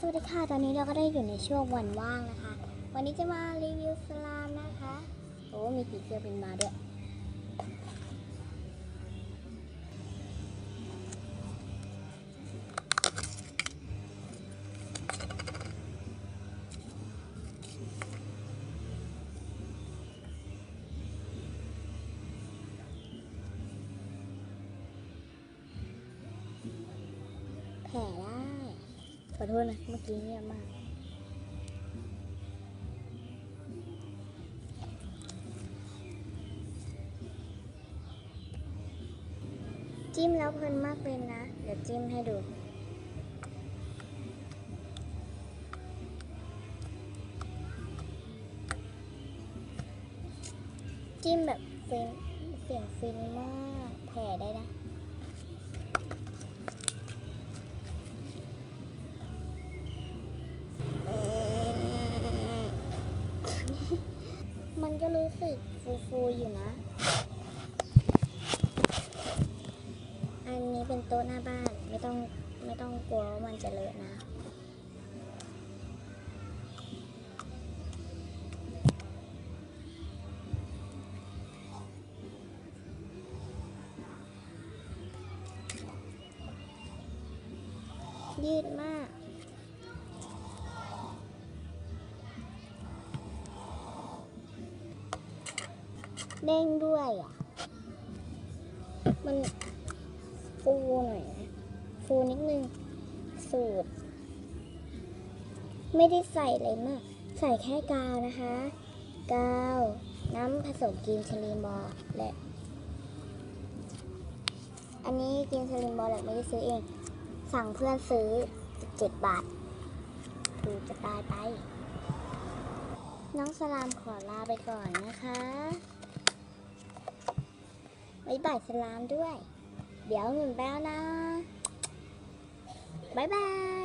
สวัสดีค่ะ ตอนนี้เราก็ได้อยู่ในช่วงวันว่างนะคะ วันนี้จะมารีวิวสลามนะคะ โอ้ มีผีเสื้อบินมาด้วย แผล ขอโทษนะ เมื่อกี้เงียบมาก จิ้มแล้วเพลินมากเลยนะ เดี๋ยวจิ้มให้ดูจิ้มแบบฟินเสียงฟินมาก แผลได้นะ มันก็รู้สึกฟูๆอยู่นะ อันนี้เป็นโต๊ะหน้าบ้านไม่ต้องไม่ต้องกลัวว่ามันจะเลอะนะยืดมาก เด้งด้วยอะ มันฟูหน่อยนะฟูนิดนึง สูตร ไม่ได้ใส่อะไรมาก ใส่แค่กาวนะคะ กาว น้ำผสมกินชลีมบอลและ อันนี้กินชลีมบอลแหละไม่ได้ซื้อเอง สั่งเพื่อนซื้อ 17 บาทถูกจะตายไป น้องสลามขอลาไปก่อนนะคะ บ๊ายบายสลามด้วย เดี๋ยวหนึ่งแป้วนะ บ๊ายบาย